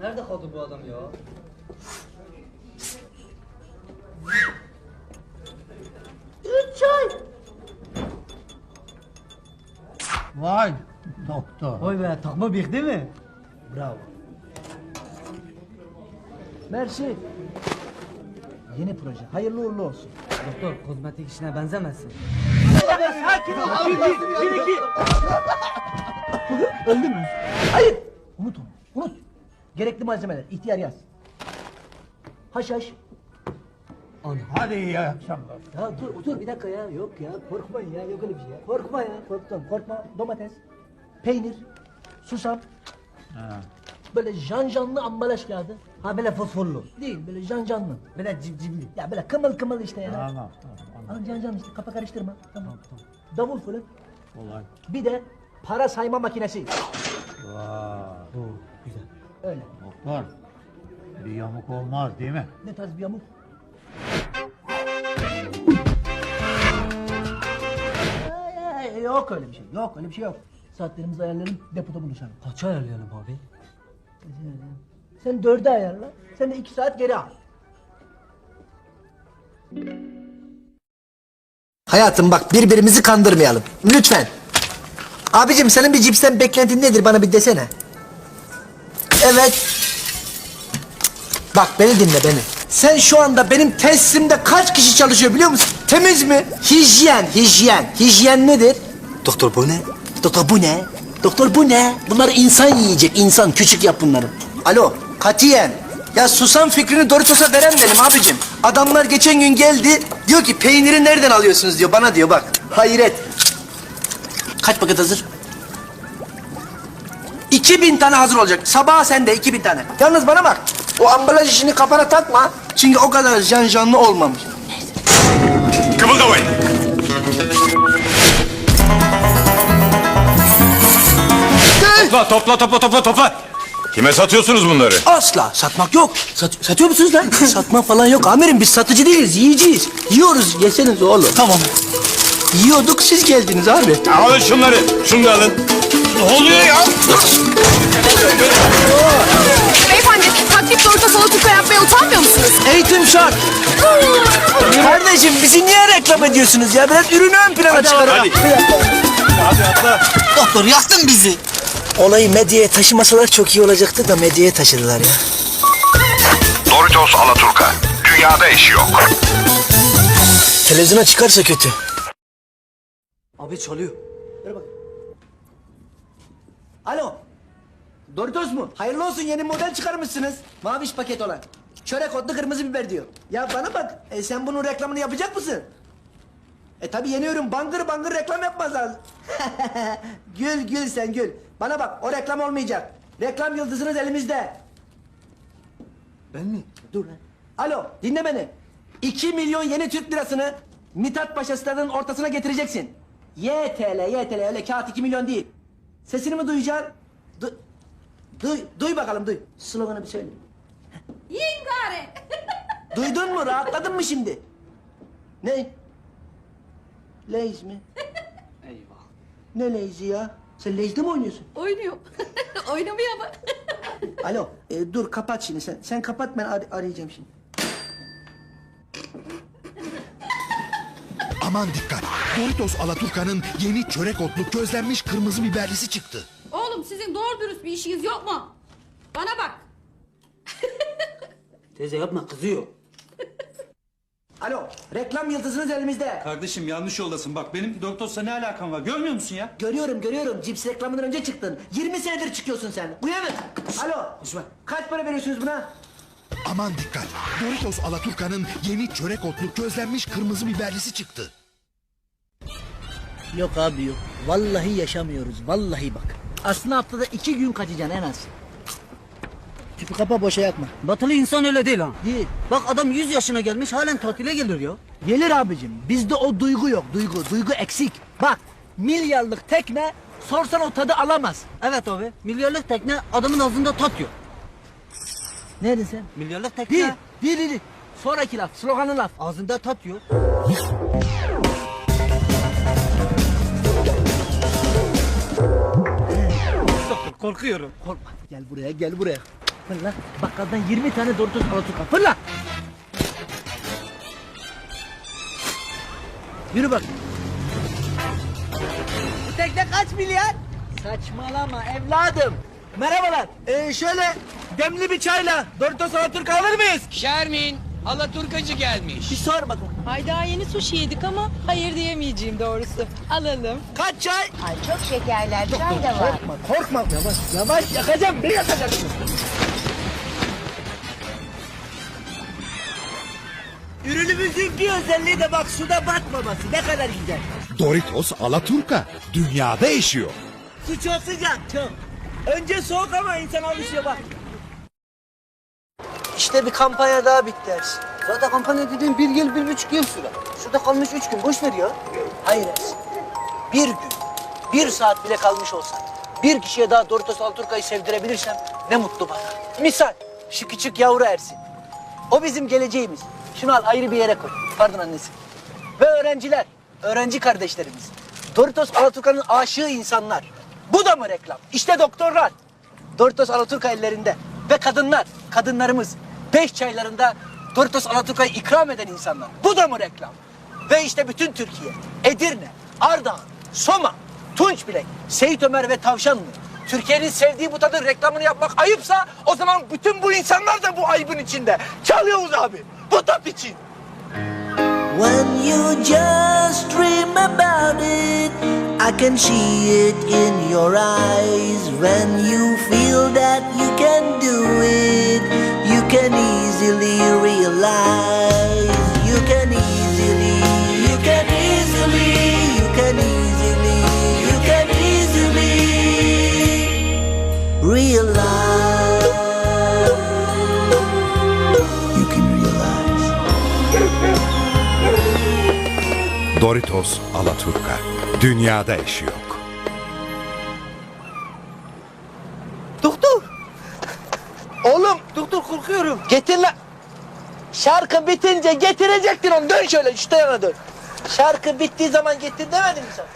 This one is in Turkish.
Nerede kaldı bu adam ya? Üç ay. Vay doktor. Vay be takma bıyık değil mi? Bravo. Mersi. Yeni proje. Hayırlı uğurlu olsun. Doktor kozmetik işine benzemesin. Öldü mü? Hayır. Unut onu. Unut. Gerekli malzemeler. ihtiyar yaz. Haşhaş. Hadi iyi akşamlar. Ya dur dur bir dakika ya. Yok ya. Korkmayın ya. Yok öyle bir şey ya. Korkma ya. Korktum. Korkma. Domates. Peynir. Susam. Ha. Böyle janjanlı ambalaj kağıdı. Ha böyle fosforlu. Değil böyle janjanlı. Böyle civcivli. Ya böyle kımıl kımıl işte ya. Tamam tamam. Al cancan işte kafa karıştırma. Tamam. Davul fırın. Kolay. Bir de para sayma makinesi. Vay. Bu güzel. Öyle. Doktor. Bir yamuk olmaz değil mi? Ne tarz bir yamuk? Ay, ay, Yok öyle bir şey. Yok öyle bir şey yok. Saatlerimizi ayarlayalım depoda buluşalım. Kaça ayarlayalım abi? Sen dörde ayarla. Sen de iki saat geri al. Hayatım bak birbirimizi kandırmayalım. Lütfen. Abicim senin bir cipsten beklentin nedir bana bir desene. Evet. Bak beni dinle beni. Sen şu anda benim tesisimde kaç kişi çalışıyor biliyor musun? Temiz mi? Hijyen, hijyen. Hijyen nedir? Doktor bu ne? Doktor bu ne? Doktor bu ne? Bunlar insan yiyecek, insan. Küçük yap bunları. Alo, katiyen. Ya susam fikrini Doritos'a veren benim abicim. Adamlar geçen gün geldi, diyor ki peyniri nereden alıyorsunuz diyor, bana diyor bak. Hayret. Kaç paket hazır? 2000 tane hazır olacak. Sabaha sende 2000 tane. Yalnız bana bak. O ambalaj işini kafana takma. Çünkü o kadar can canlı olmamış. Kımıldamayın. Topla topla topla topla topla. Kime satıyorsunuz bunları? Asla satmak yok. Sat, satıyor musunuz lan? Satma falan yok amirim biz satıcı değiliz yiyeceğiz. Yiyoruz yeseniz oğlum. Tamam. Yiyorduk siz geldiniz abi. Alın şunları. Şunu da alın. Ne oluyor ya? Beyefendi taklit orta salatuka yapmaya utanmıyor musunuz? Eğitim şart. Kardeşim bizi niye reklam ediyorsunuz ya? Biraz ürünü ön plana çıkarın. hadi. Hadi atla. Doktor yaktın bizi. Olayı medyaya taşımasalar çok iyi olacaktı da medyaya taşıdılar ya. Doritos Alaturka. Dünyada eşi yok. Televizyona çıkarsa kötü. Abi çalıyor. Ver bak. Alo. Doritos mu? Hayırlı olsun yeni model çıkarmışsınız. Maviş paket olan. Çörek otlu kırmızı biber diyor. Ya bana bak e, sen bunun reklamını yapacak mısın? E tabi yeni ürün bangır bangır reklam yapmazlar. gül gül sen gül. Bana bak o reklam olmayacak. Reklam yıldızınız elimizde. Ben mi? Dur lan. Alo dinle beni. 2 milyon yeni Türk lirasını Mithat Paşa stadının ortasına getireceksin. YTL YTL öyle kağıt 2 milyon değil. Sesini mi duyacaksın? Du duy, duy bakalım duy. Sloganı bir söyle. Yingare. Duydun mu? Rahatladın mı şimdi? Ne? Leys mi? Eyvah. Ne Leysi ya? Sen Leys'te mi oynuyorsun? Oynuyor. Oynamıyor ama. Alo, e, dur kapat şimdi sen. Sen kapat ben ar- arayacağım şimdi. Aman dikkat! Doritos Alaturka'nın yeni çörek otlu közlenmiş kırmızı biberlisi çıktı. Oğlum sizin doğru dürüst bir işiniz yok mu? Bana bak. Teyze yapma kızıyor. Alo, reklam yıldızınız elimizde. Kardeşim yanlış yoldasın. Bak benim Doritos'la ne alakam var? Görmüyor musun ya? Görüyorum, görüyorum. Cips reklamından önce çıktın. 20 senedir çıkıyorsun sen. Uyanın. Alo, kaç para veriyorsunuz buna? Aman dikkat! Doritos Alaturka'nın yeni çörek otlu közlenmiş kırmızı biberlisi çıktı. Yok abi yok. Vallahi yaşamıyoruz. Vallahi bak. Aslında haftada iki gün kaçacaksın en az. Tüpü kapa boşa yakma. Batılı insan öyle değil ha. Değil. Bak adam 100 yaşına gelmiş halen tatile gelir ya. Gelir abicim. Bizde o duygu yok. Duygu. Duygu eksik. Bak milyarlık tekne sorsan o tadı alamaz. Evet abi. Milyarlık tekne adamın ağzında tat yok. Ne dedin sen? Milyarlık tekne Değil. Değil değil. değil. Sonraki laf. Sloganı laf. ağzında tat yok. Korkuyorum. Korkma. Gel buraya gel buraya. Fırla. Bakkaldan 20 tane Doritos Alaturka. Fırla. Yürü bak. Bu tekne kaç milyar? Saçmalama evladım. Merhabalar. Ee, şöyle demli bir çayla Doritos Alaturka alır mıyız? Şermin, Alaturkacı gelmiş. Bir sor bakalım. Ay daha yeni sushi yedik ama hayır diyemeyeceğim doğrusu. Alalım. Kaç çay? Ay çok şekerler çay da var. Korkma, korkma. Yavaş, yavaş yakacağım. Beni yakacaksın. Ürünümüzün bir özelliği de bak suda batmaması. Ne kadar güzel. Doritos Alaturka dünyada eşiyor. Su çok sıcak, çok. Önce soğuk ama insan alışıyor bak. İşte bir kampanya daha bitti Ersin. Zaten kampanya dediğin bir yıl, bir buçuk yıl süre. Şurada kalmış üç gün, boş ver ya. Hayır. Bir gün, bir saat bile kalmış olsa bir kişiye daha Doritos Alaturka'yı sevdirebilirsem ne mutlu bana. Misal şu küçük yavru Ersin. O bizim geleceğimiz. Şunu al ayrı bir yere koy. Pardon annesi. Ve öğrenciler, öğrenci kardeşlerimiz. Doritos Alaturka'nın aşığı insanlar. Bu da mı reklam? İşte doktorlar. Doritos Alaturka ellerinde. Ve kadınlar, kadınlarımız beş çaylarında Doritos Alaturka'yı ikram eden insanlar. Bu da mı reklam? Ve işte bütün Türkiye, Edirne, Ardahan, Soma, Tunçbilek, Seyit Ömer ve Tavşanlı. Türkiye'nin sevdiği bu tadın reklamını yapmak ayıpsa o zaman bütün bu insanlar da bu ayıbın içinde. Çalıyoruz abi bu tat için. When you just dream about it, I can see it in your eyes. When you feel that you can do it, can easily realize. You can easily, you can easily, you can easily, you can easily realize. You can realize. Doritos Alaturka dünyada eşi yok. Doktor. Doktor korkuyorum. Getir lan. Şarkı bitince getirecektin onu. Dön şöyle şu tarafa dön. Şarkı bittiği zaman getir demedim mi sana?